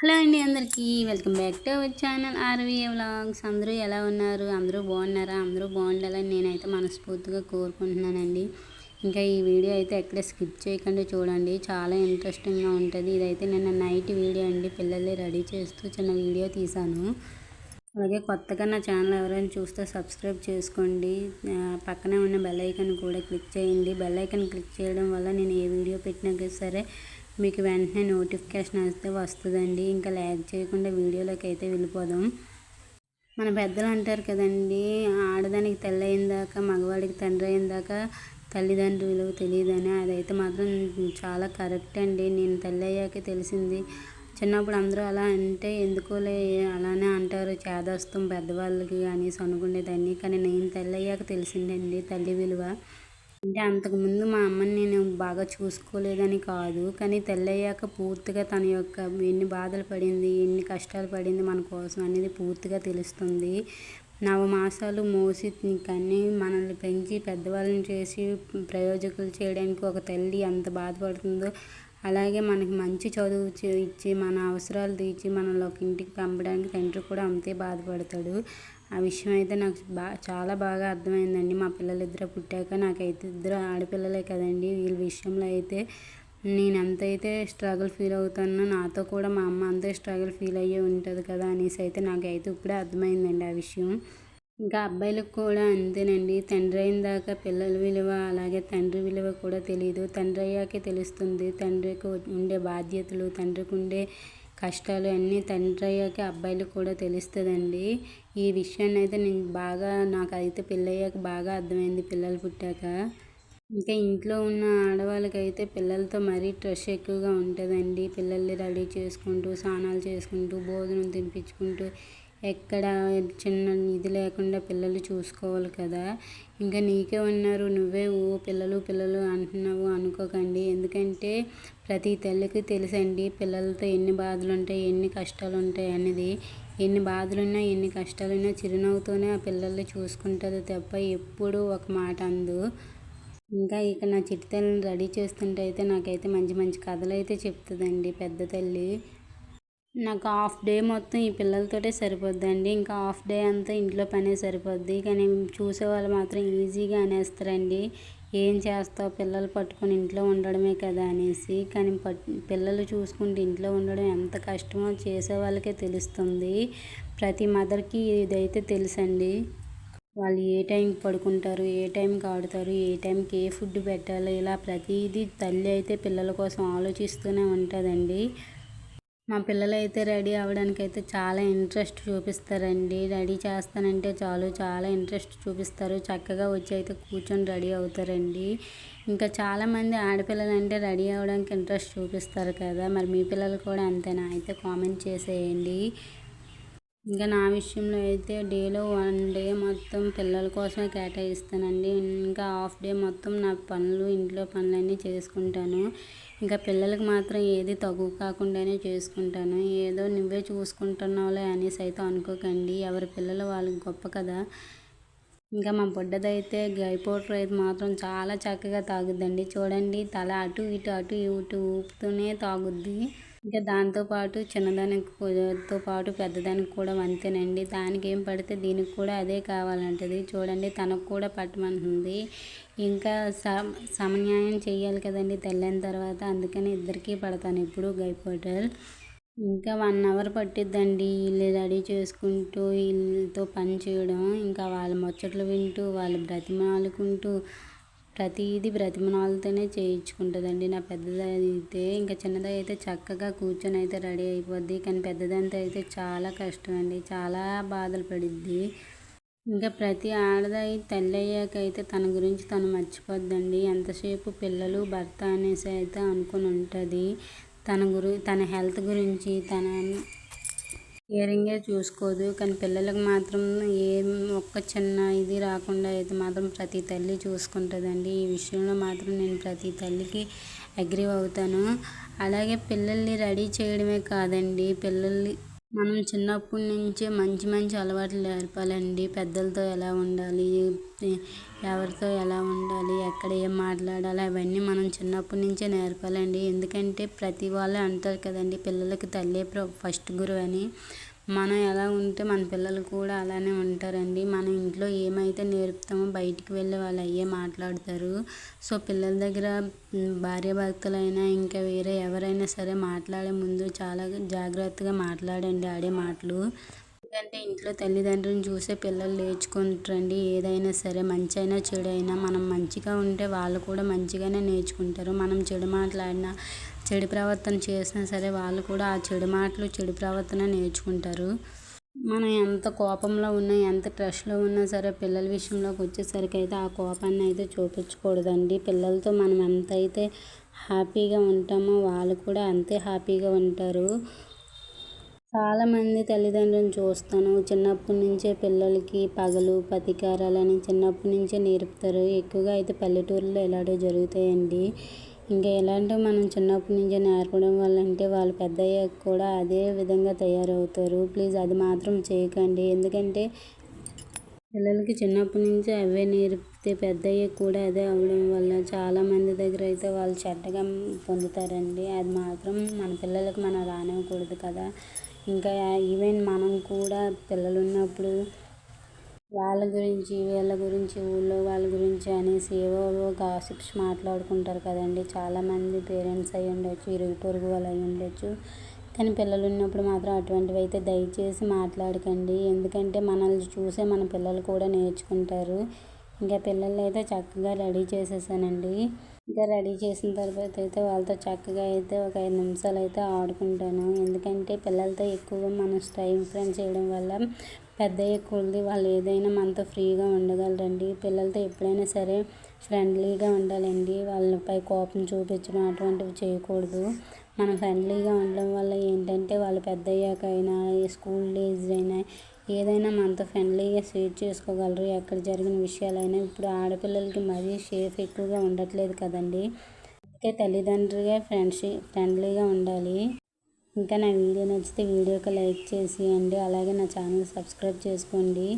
Hello అండి అందరికీ welcome back to our channel R V A vlogs. అందరూ ఎలా ఉన్నారు? అందరూ బాగున్నారా? అందరూ బాగుండాలని నేనైతే మనస్ఫూర్తిగా కోరుకుంటున్నానండి. ఇంకా ఈ వీడియో అయితే ఎక్కడ స్కిప్ చేయకుండా చూడండి. చాలా ఇంట్రెస్టింగ్గా ఉంటుంది. ఇదైతే నిన్న నైట్ వీడియో అండి. పిల్లల్ని రెడీ చేస్తూ చిన్న వీడియో తీశాను. అలాగే కొత్తగా నా ఛానల్ ఎవరైనా చూస్తే సబ్స్క్రైబ్ చేసుకోండి. పక్కనే ఉన్న బెల్ ఐకన్ కూడా క్లిక్ చేయండి. బెల్ ఐకన్ క్లిక్ చేయడం వల్ల నేను ఏ వీడియో పెట్టినా సరే మీకు వెంటనే నోటిఫికేషన్ వస్తే వస్తుందండి. ఇంకా ల్యాగ్ చేయకుండా వీడియోలోకి అయితే వెళ్ళిపోదాం. మన పెద్దలు అంటారు కదండి ఆడదానికి తల్లి అయిందాక మగవాడికి తండ్రి అయిందాక తల్లిదండ్రులు తెలియదని. అదైతే మాత్రం చాలా కరెక్ట్ అండి. నేను తల్లి అయ్యాకే తెలిసింది. చిన్నప్పుడు అందరూ అలా అంటే ఎందుకోలే అలానే అంటారు. చేదస్తం పెద్దవాళ్ళకి అనేసి అనుకునేదాన్ని కానీ నేను తల్లి అయ్యాక తెలిసిందండి తల్లి విలువ. అంటే అంతకుముందు మా అమ్మని నేను బాగా చూసుకోలేదని కాదు. కానీ తెల్లయ్యాక పూర్తిగా తన యొక్క ఎన్ని బాధలు పడింది ఎన్ని కష్టాలు పడింది మన కోసం అనేది పూర్తిగా తెలుస్తుంది. నవమాసాలు మోసి కానీ మనల్ని పెంచి పెద్దవాళ్ళని చేసి ప్రయోజకులు చేయడానికి ఒక తల్లి ఎంత బాధపడుతుందో అలాగే మనకి మంచి చదువు ఇచ్చి మన అవసరాలు తీర్చి మనల్ని ఒక ఇంటికి పంపడానికి తండ్రి కూడా అంతే బాధపడతాడు. ఆ విషయం అయితే నాకు బా చాలా బాగా అర్థమైందండి. మా పిల్లలు ఇద్దరు పుట్టాక నాకైతే ఇద్దరు ఆడపిల్లలే కదండి. వీళ్ళ విషయంలో అయితే నేను ఎంతైతే స్ట్రగుల్ ఫీల్ అవుతానో నాతో కూడా మా అమ్మ అంతే స్ట్రగుల్ ఫీల్ అయ్యే ఉంటుంది కదా అనేసి అయితే నాకైతే ఇప్పుడే అర్థమైందండి ఆ విషయం. ఇంకా అబ్బాయిలకు కూడా అంతేనండి. తండ్రి అయిన దాకా పిల్లల విలువ అలాగే తండ్రి విలువ కూడా తెలియదు తండ్రి అయ్యాకే తెలుస్తుంది. తండ్రికి ఉండే బాధ్యతలు తండ్రికి ఉండే కష్టాలు అన్నీ తండ్రి అయ్యాక అబ్బాయిలకు కూడా తెలుస్తుందండి. ఈ విషయాన్ని అయితే నేను బాగా నాకు అయితే పెళ్ళయ్యాక బాగా అర్థమైంది పిల్లలు పుట్టాక. ఇంకా ఇంట్లో ఉన్న ఆడవాళ్ళకైతే పిల్లలతో మరీ ట్రెష్ ఎక్కువగా ఉంటుందండి. పిల్లల్ని రెడీ చేసుకుంటూ స్నానాలు చేసుకుంటూ భోజనం తినిపించుకుంటూ ఎక్కడ చిన్న ఇది లేకుండా పిల్లలు చూసుకోవాలి కదా. ఇంకా నీకే ఉన్నారు నువ్వే ఓ పిల్లలు పిల్లలు అంటున్నావు అనుకోకండి. ఎందుకంటే ప్రతి తల్లికి తెలుసండి పిల్లలతో ఎన్ని బాధలు ఉంటాయి ఎన్ని కష్టాలు ఉంటాయి అనేది. ఎన్ని బాధలున్నా ఎన్ని కష్టాలున్నా చిరునవ్వుతోనే ఆ పిల్లల్ని చూసుకుంటుంది తప్ప ఎప్పుడూ ఒక మాట అందు. ఇంకా ఇక నా చిట్టి తల్లిని రెడీ చేస్తుంటే అయితే నాకైతే మంచి మంచి కథలు అయితే చెప్తుందండి పెద్ద తల్లి. నాకు హాఫ్ డే మొత్తం ఈ పిల్లలతోటే సరిపోద్దండి. ఇంకా హాఫ్ డే అంతా ఇంట్లో పనే సరిపోద్ది. కానీ చూసేవాళ్ళు మాత్రం ఈజీగా అనేస్తారండి. ఏం చేస్తావు? పిల్లలు పట్టుకొని ఇంట్లో ఉండడమే కదా అనేసి. కానీ పట్ పిల్లలు చూసుకుంటూ ఇంట్లో ఉండడం ఎంత కష్టమో చేసే వాళ్ళకే తెలుస్తుంది. ప్రతి మదర్కి ఇదైతే తెలుసండి. వాళ్ళు ఏ టైంకి పడుకుంటారు? ఏ టైంకి ఆడుతారు? ఏ టైంకి ఏ ఫుడ్ పెట్టాలి? ఇలా ప్రతిదీ తల్లి అయితే పిల్లల కోసం ఆలోచిస్తూనే ఉంటుందండి. మా పిల్లలు అయితే రెడీ అవ్వడానికి అయితే చాలా ఇంట్రెస్ట్ చూపిస్తారండి. రెడీ చేస్తానంటే చాలు చాలా ఇంట్రెస్ట్ చూపిస్తారు. చక్కగా వచ్చి అయితే కూర్చొని రెడీ అవుతారండి. ఇంకా చాలామంది ఆడపిల్లలు అంటే రెడీ అవ్వడానికి ఇంట్రెస్ట్ చూపిస్తారు కదా. మరి మీ పిల్లలు కూడా అంతేనా? అయితే కామెంట్ చేసేయండి. ఇంకా నా విషయంలో అయితే డేలో వన్ డే మొత్తం పిల్లల కోసమే కేటాయిస్తానండి. ఇంకా హాఫ్ డే మొత్తం నా పనులు ఇంట్లో పనులన్నీ చేసుకుంటాను. ఇంకా పిల్లలకి మాత్రం ఏది తగువ కాకుండానే చేసుకుంటాను. ఏదో నువ్వే చూసుకుంటున్నావులే అనేసి అయితే అనుకోకండి. ఎవరి పిల్లలు వాళ్ళకి గొప్ప కదా. ఇంకా మా బుడ్డదైతే గైపోటర్ అయితే మాత్రం చాలా చక్కగా తాగుద్దండి. చూడండి తల అటు ఇటు అటు ఇటు ఊపుతూనే తాగుద్ది. ఇంకా దాంతోపాటు చిన్నదానికి పాటు పెద్దదానికి కూడా అంతేనండి దానికి ఏం పడితే దీనికి కూడా అదే కావాలంటది. చూడండి తనకు కూడా పట్టమంటుంది. ఇంకా సమన్యాయం చేయాలి కదండి తెల్లని తర్వాత. అందుకని ఇద్దరికీ పడతాను ఎప్పుడు గైపోటర్ ఇంకా వన్ అవర్ పట్టిద్దండి ఇల్లు రెడీ చేసుకుంటూ వీళ్ళతో పని చేయడం. ఇంకా వాళ్ళ ముచ్చట్లు వింటూ వాళ్ళు బ్రతిమాలుకుంటూ ప్రతిదీ బ్రతిమనాలతోనే చేయించుకుంటుందండి. నా పెద్దదైతే ఇంకా చిన్నది అయితే చక్కగా కూర్చొని అయితే రెడీ అయిపోద్ది. కానీ పెద్దదంతా అయితే చాలా కష్టం అండి చాలా బాధలు పడిద్ది. ఇంకా ప్రతి ఆడదాయి తల్లి అయ్యాక అయితే తన గురించి తను మర్చిపోద్దండి. ఎంతసేపు పిల్లలు భర్త అనేసి అయితే అనుకుని ఉంటుంది తన గురి తన హెల్త్ గురించి తన కేరింగే చూసుకోదు. కానీ పిల్లలకు మాత్రం ఏం ఒక్క చిన్న ఇది రాకుండా అయితే మాత్రం ప్రతి తల్లి చూసుకుంటుందండి. ఈ విషయంలో మాత్రం నేను ప్రతి తల్లికి అగ్రి అవుతాను. అలాగే పిల్లల్ని రెడీ చేయడమే కాదండి. పిల్లల్ని మనం చిన్నప్పటి నుంచే మంచి మంచి అలవాట్లు నేర్పాలండి. పెద్దలతో ఎలా ఉండాలి ఎవరితో ఎలా ఉండాలి ఎక్కడ ఏం మాట్లాడాలి అవన్నీ మనం చిన్నప్పటి నుంచే నేర్పాలండి. ఎందుకంటే ప్రతి వాళ్ళు అంటారు కదండి పిల్లలకి తల్లే ఫస్ట్ గురువు అని మనం ఎలా ఉంటే మన పిల్లలు కూడా అలానే ఉంటారండి. మన ఇంట్లో ఏమైతే నేర్పుతామో బయటికి వెళ్ళి వాళ్ళు అయ్యే మాట్లాడతారు. సో పిల్లల దగ్గర భార్యాభర్తలైనా ఇంకా వేరే ఎవరైనా సరే మాట్లాడే ముందు చాలా జాగ్రత్తగా మాట్లాడండి ఆడే మాటలు. ఎందుకంటే ఇంట్లో తల్లిదండ్రులను చూసే పిల్లలు నేర్చుకుంటారండి. ఏదైనా సరే మంచి అయినా చెడు అయినా మనం మంచిగా ఉంటే వాళ్ళు కూడా మంచిగానే నేర్చుకుంటారు. మనం చెడు మాట్లాడినా చెడు ప్రవర్తన చేసినా సరే వాళ్ళు కూడా ఆ చెడు మాటలు చెడు ప్రవర్తన నేర్చుకుంటారు. మనం ఎంత కోపంలో ఉన్నా ఎంత స్ట్రెస్లో ఉన్నా సరే పిల్లల విషయంలోకి వచ్చేసరికి అయితే ఆ కోపాన్ని అయితే చూపించకూడదండి. పిల్లలతో మనం ఎంత అయితే హ్యాపీగా ఉంటామో వాళ్ళు కూడా అంతే హ్యాపీగా ఉంటారు. చాలామంది తల్లిదండ్రులను చూస్తాను. చిన్నప్పటి నుంచే పిల్లలకి పగలు ప్రతీకారాలని చిన్నప్పటి నుంచే నేర్పుతారు. ఎక్కువగా అయితే పల్లెటూరులో ఇలాంటివి జరుగుతాయండి. ఇంకా ఎలాంటివి మనం చిన్నప్పటి నుంచే నేర్పడం వల్ల అంటే వాళ్ళు పెద్ద అయ్యాక కూడా అదే విధంగా తయారవుతారు. ప్లీజ్ అది మాత్రం చేయకండి. ఎందుకంటే పిల్లలకి చిన్నప్పటి నుంచి అవే నేర్పితే పెద్ద అయ్యాక కూడా అదే అవ్వడం వల్ల చాలామంది దగ్గర అయితే వాళ్ళు చెడ్డగా పొందుతారండి. అది మాత్రం మన పిల్లలకు మనం రానివ్వకూడదు కదా. ఇంకా ఈవెన్ మనం కూడా పిల్లలు ఉన్నప్పుడు వాళ్ళ గురించి వీళ్ళ గురించి ఊళ్ళో వాళ్ళ గురించి అనేసి ఏవేవో గాసిప్స్ మాట్లాడుకుంటారు కదండి. చాలామంది పేరెంట్స్ అయి ఉండొచ్చు ఇరుగు పొరుగు వాళ్ళు అయి ఉండొచ్చు. కానీ పిల్లలు ఉన్నప్పుడు మాత్రం అటువంటివి అయితే దయచేసి మాట్లాడకండి. ఎందుకంటే మనల్ని చూసే మన పిల్లలు కూడా నేర్చుకుంటారు. ఇంకా పిల్లల్ని అయితే చక్కగా రెడీ చేసేసానండి. ఇంకా రెడీ చేసిన తర్వాత అయితే వాళ్ళతో చక్కగా అయితే ఒక ఐదు నిమిషాలు అయితే ఆడుకుంటాను. ఎందుకంటే పిల్లలతో ఎక్కువగా మనం టైం స్పెండ్ చేయడం వల్ల పెద్ద కొలది వాళ్ళు ఏదైనా మనతో ఫ్రీగా ఉండగలరండి. పిల్లలతో ఎప్పుడైనా సరే ఫ్రెండ్లీగా ఉండాలండి. వాళ్ళపై కోపం చూపించడం అటువంటివి చేయకూడదు. మనం ఫ్రెండ్లీగా ఉండడం వల్ల ఏంటంటే వాళ్ళు పెద్ద అయినా స్కూల్ డేస్ అయినా ఏదైనా మనతో ఫ్రెండ్లీగా షేర్ చేసుకోగలరు. ఎక్కడ జరిగిన విషయాలైనా ఇప్పుడు ఆడపిల్లలకి మరీ సేఫ్ ఎక్కువగా ఉండట్లేదు కదండి. అందుకే తల్లిదండ్రులుగా ఫ్రెండ్షిప్ ఫ్రెండ్లీగా ఉండాలి. ఇంకా నా వీడియో నచ్చితే వీడియోకి లైక్ చేసేయండి అలాగే నా ఛానల్ సబ్స్క్రైబ్ చేసుకోండి.